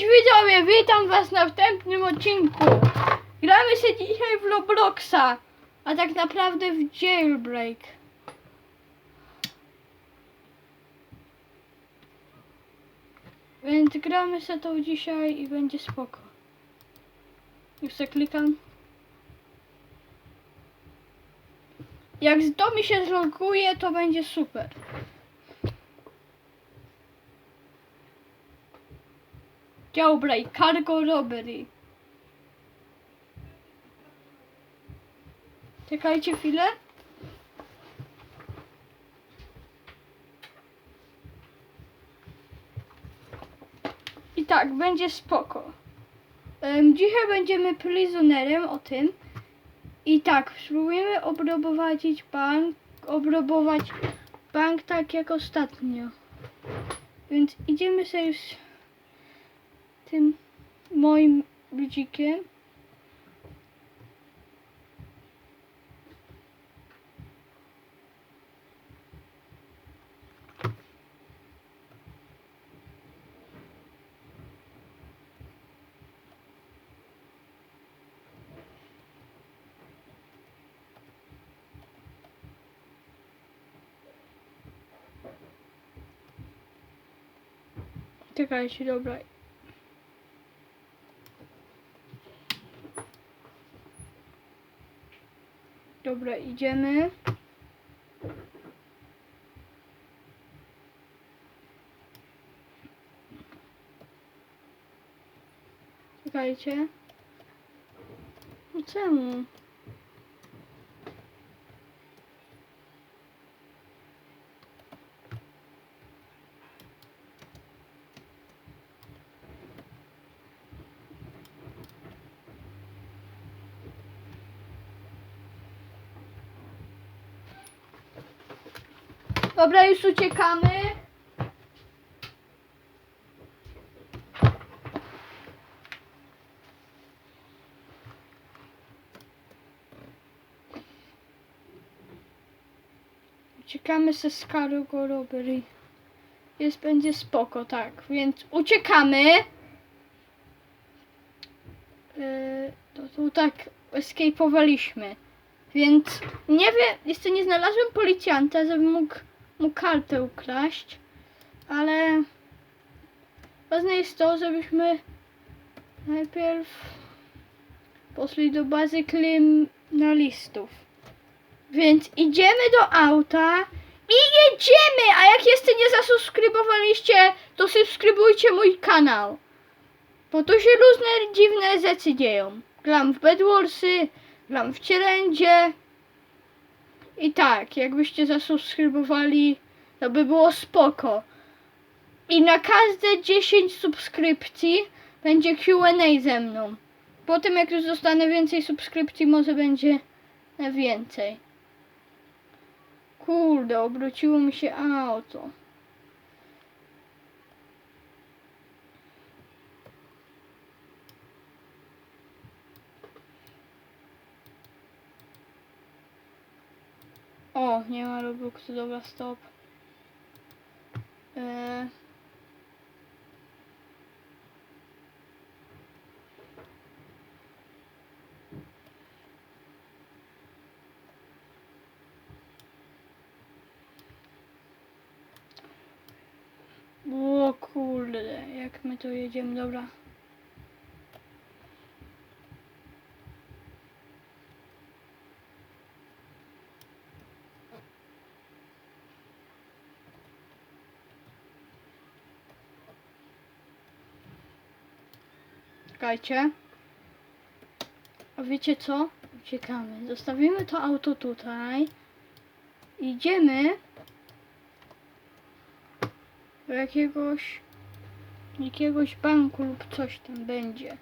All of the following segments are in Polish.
Cześć widzowie, witam was na wstępnym odcinku. Gramy się dzisiaj w Robloxa, a tak naprawdę w Jailbreak. Więc gramy się to dzisiaj i będzie spoko. Już se klikam. Jak to mi się zloguje, to będzie super. Jailbreak, cargo robbery. Czekajcie chwilę. I tak, będzie spoko. Em, dzisiaj będziemy prisonerem o tym. I tak, spróbujemy obrobować bank, obrobować bank tak jak ostatnio. Więc idziemy sobie moim ludzikiem. Czekajcie, dobra. Dobra, idziemy. Czekajcie. No czemu? Dobra, już uciekamy. Uciekamy ze Scargo Robbery. Jest, będzie spoko, tak. Więc uciekamy. Yy, to tu tak escapowaliśmy. Więc nie wiem, jeszcze nie znalazłem policjanta, żeby mógł mu kartę ukraść, ale ważne jest to, żebyśmy najpierw poszli do bazy kryminalistów. Więc idziemy do auta i jedziemy! A jak jeszcze nie zasubskrybowaliście, to subskrybujcie mój kanał. Bo tu się różne dziwne rzeczy dzieją. W Bedwarsy, gram w Challenge. I tak, jakbyście zasubskrybowali, to by było spoko. I na każde 10 subskrypcji będzie Q&A ze mną. Potem jak już dostanę więcej subskrypcji, może będzie więcej. Kurde, obróciło mi się auto. O, nie ma Robloxu, dobra, stop. Eee. O kurde, jak my to jedziemy, dobra. Czekajcie. A wiecie co? Uciekamy. Zostawimy to auto tutaj. Idziemy do jakiegoś jakiegoś banku lub coś tam będzie.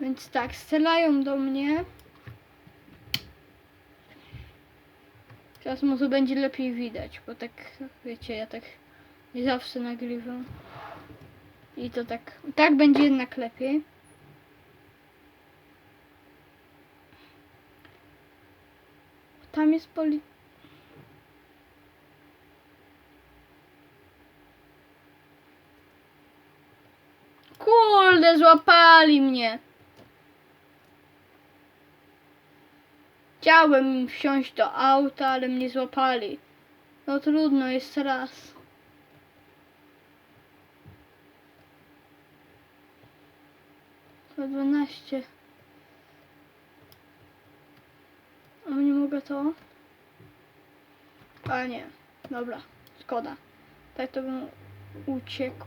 Więc tak, strzelają do mnie. Teraz może będzie lepiej widać, bo tak, wiecie, ja tak i zawsze nagrywam. I to tak. Tak będzie jednak lepiej. Tam jest poli... Kurde, złapali mnie. Chciałem wsiąść do auta, ale mnie złapali. No trudno, jest raz. To 12. O, nie mogę to. Ale nie. Dobra, szkoda. Tak to bym uciekł.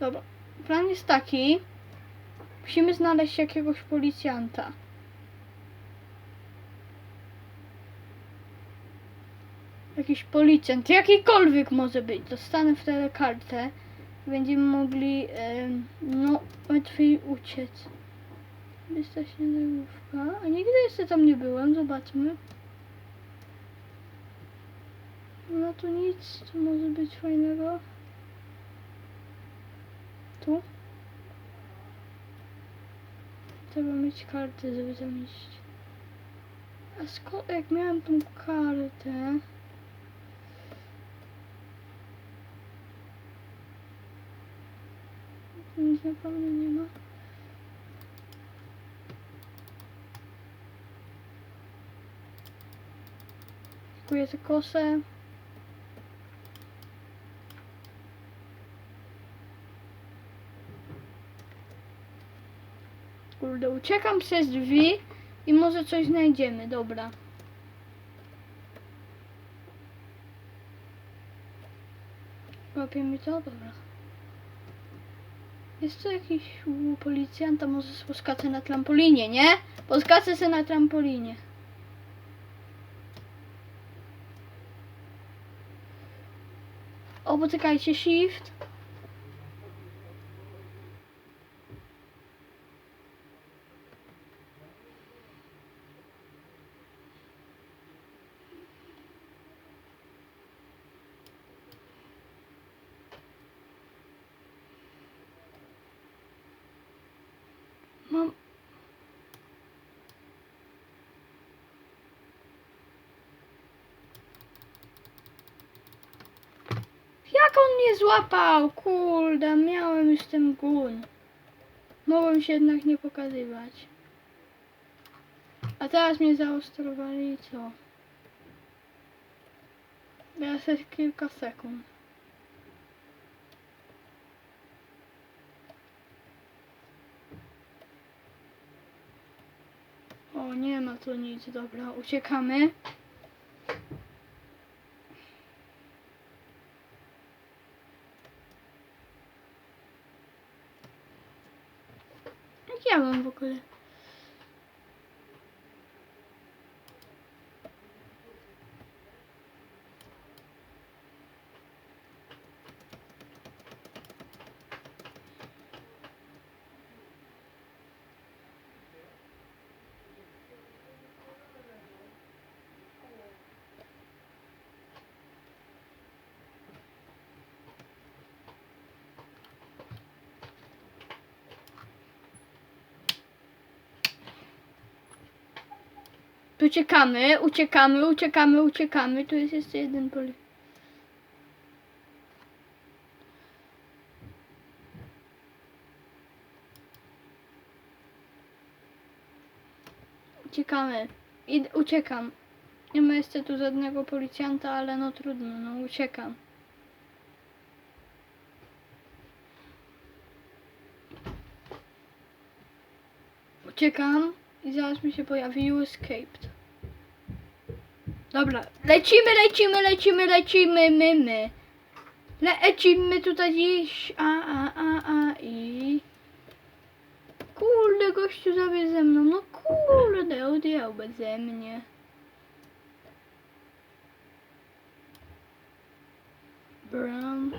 Dobra. Plan jest taki. Musimy znaleźć jakiegoś policjanta. Jakiś policjant, jakikolwiek może być. Dostanę wtedy kartę. Będziemy mogli no łatwiej uciec. Wystać niedogówka. A nigdy jeszcze tam nie byłem, zobaczmy. No tu nic, tu może być fajnego. Tu? Trzeba mieć kartę, żeby tam iść. A skąd, jak miałem tą kartę... Nic na pewno nie ma. Kupuję tę kosę. Kurde, uciekam przez drzwi i może coś znajdziemy, dobra. Łapie mi to? Dobra. Jest tu jakiś u, policjanta, może poskacę na trampolinie, nie? Poskacę się na trampolinie. O, poczekajcie, shift. Mam... Jak on mnie złapał? Kurde, miałem już ten gun. Mogłem się jednak nie pokazywać. A teraz mnie zaostrowali co? Teraz jest kilka sekund. O, nie ma tu nic, dobra, uciekamy. Jak ja mam w ogóle? Uciekamy, uciekamy, uciekamy, uciekamy. Tu jest jeszcze jeden poli. Uciekamy. I uciekam. Nie ma jeszcze tu żadnego policjanta, ale no trudno, no uciekam. Uciekam i zaraz mi się pojawi you escaped. Dobra, lecimy, lecimy, lecimy, lecimy, my, my. Lecimy tutaj gdzieś, a, a, a, a i... Kurde, gościu zawie ze mną, no kurde, odjechał beze mnie. Bram.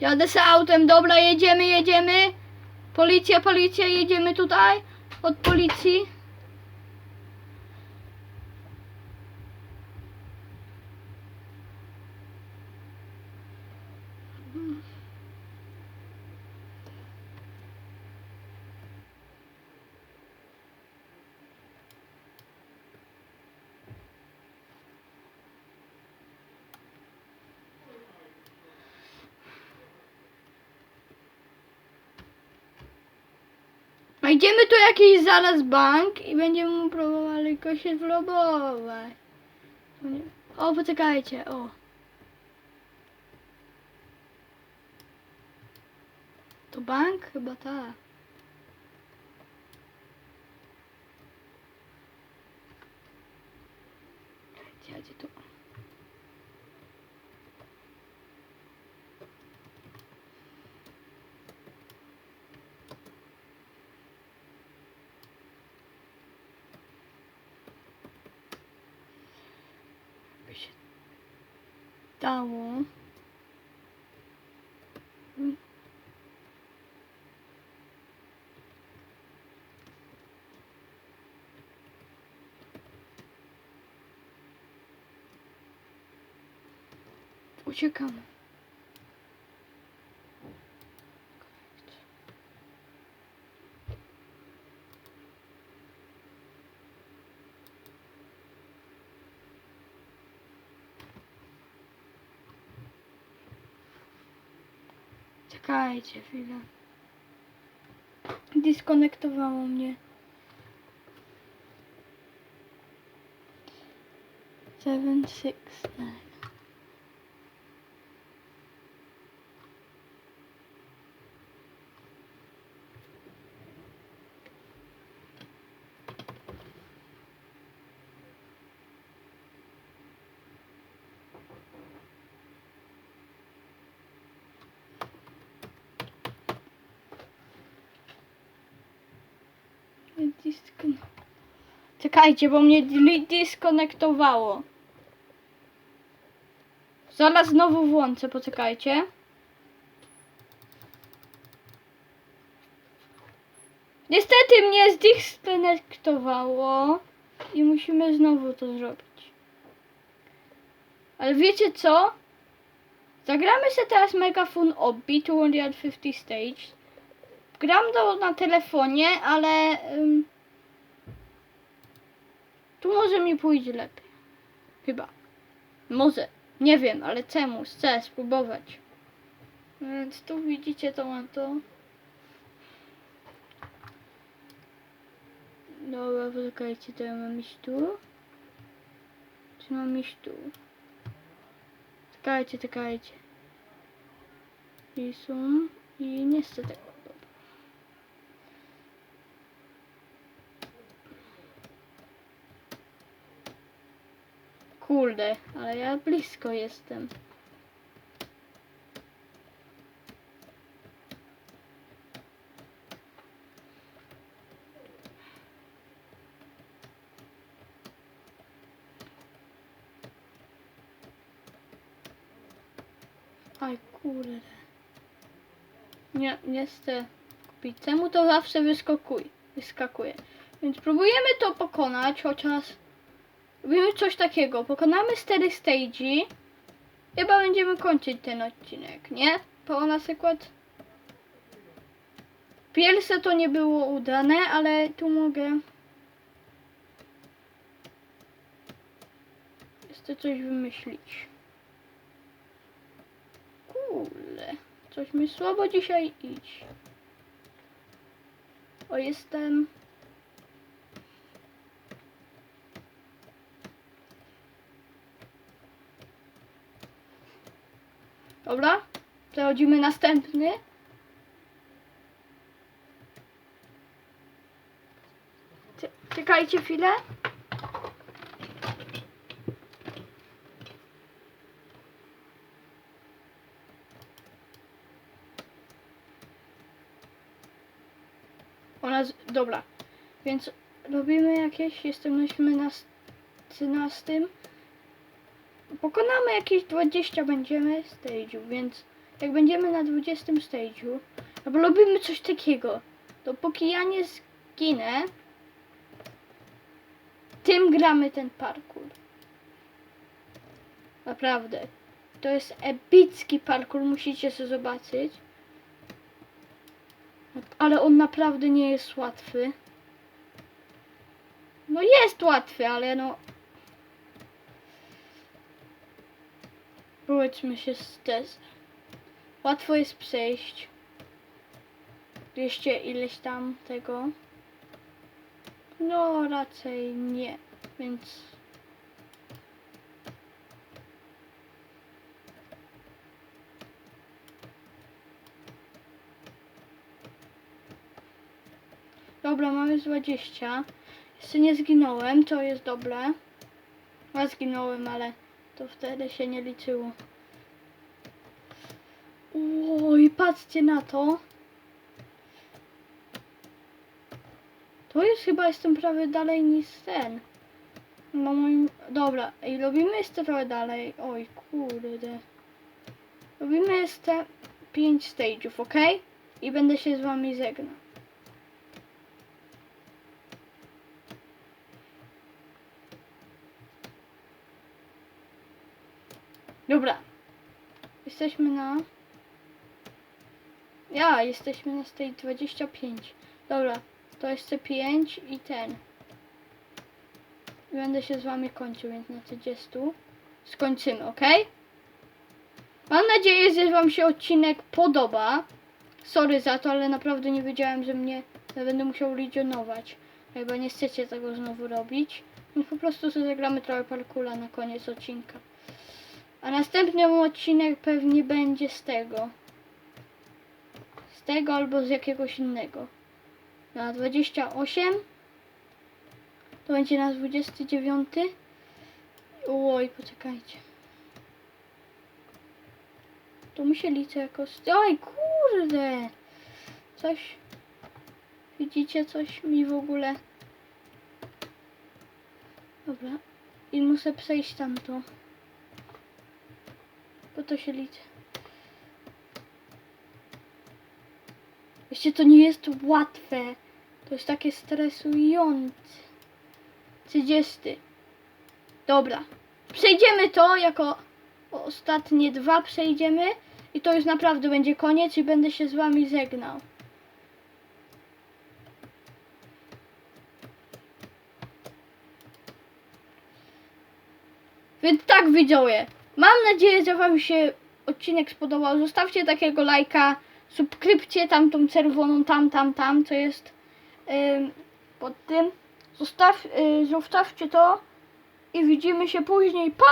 Jadę z autem, dobra, jedziemy, jedziemy. Policja, policja, jedziemy tutaj. Od policji. Mm. Znajdziemy tu jakiś zaraz bank i będziemy próbowali go się zlobować. O, poczekajcie, o. To bank? Chyba tak. Gdzie, gdzie tu? by się dało. Mm. Uciekamy. Czekajcie chwilę. Diskonektowało mnie. Seven, six, nine. Czekajcie, bo mnie di- diskonektowało. Zaraz znowu włączę, poczekajcie. Niestety mnie zdiskonektowało i musimy znowu to zrobić. Ale wiecie co? Zagramy sobie teraz Megafon Obbi 250 Stage. Gram to na telefonie, ale ym, tu może mi pójdzie lepiej. Chyba. Może. Nie wiem, ale czemu? Chcę spróbować. Więc tu widzicie to mam to. Dobra, poczekajcie, to ja mam iść tu. Czy mam iść tu? Czekajcie, czekajcie. I są. I niestety. Dobra. Kurde, ale ja blisko jestem. Aj kurde. Nie, nie chcę kupić. Czemu to zawsze wyskakuje? wyskakuje? Więc próbujemy to pokonać, chociaż robimy coś takiego. Pokonamy 4 stage'i. Chyba będziemy kończyć ten odcinek, nie? Bo na przykład pierwsze to nie było udane, ale tu mogę jeszcze coś wymyślić. Kurde, coś mi słabo dzisiaj iść. O, jestem... Dobra, przechodzimy następny. Cze- Czekajcie chwilę. Ona. Dobra, więc robimy jakieś, jesteśmy na 13. Pokonamy jakieś 20 będziemy stage'u, więc jak będziemy na 20 stage'u, albo robimy coś takiego, dopóki ja nie zginę, tym gramy ten parkour. Naprawdę. To jest epicki parkour, musicie sobie zobaczyć. Ale on naprawdę nie jest łatwy. No jest łatwy, ale no... Powiedzmy się z tez. Łatwo jest przejść. 200 ileś tam tego. No raczej nie, więc Dobra, mamy z 20. Jeszcze nie zginąłem, to jest dobre. Ja zginąłem, ale to wtedy się nie liczyło. Oj, patrzcie na to. To jest chyba, jestem prawie dalej niż ten. No. Dobra, i robimy jeszcze trochę dalej. Oj, kurde. Robimy jeszcze 5 stage'ów, ok? I będę się z wami żegnał. Dobra. Jesteśmy na... Ja, jesteśmy na stage 25. Dobra, to jeszcze 5 i ten. Będę się z wami kończył, więc na 30 skończymy, ok? Mam nadzieję, że wam się odcinek podoba. Sorry za to, ale naprawdę nie wiedziałem, że mnie że będę musiał legionować. Chyba nie chcecie tego znowu robić. Więc po prostu sobie zagramy trochę parkula na koniec odcinka. A następny odcinek pewnie będzie z tego. Z tego albo z jakiegoś innego. Na 28. To będzie na 29. Oj, poczekajcie. To mi się liczy jako... Oj, kurde! Coś... Widzicie, coś mi w ogóle... Dobra. I muszę przejść tamto. Bo to się liczy. Jeszcze to nie jest łatwe. To jest takie stresujące. 30. Dobra. Przejdziemy to jako ostatnie dwa przejdziemy i to już naprawdę będzie koniec i będę się z wami żegnał. Więc tak widzowie, mam nadzieję, że wam się odcinek spodobał. Zostawcie takiego lajka, subskrypcie tam tą czerwoną tam, tam, tam, co jest ym, pod tym. Zostaw, y, zostawcie to i widzimy się później. Pa!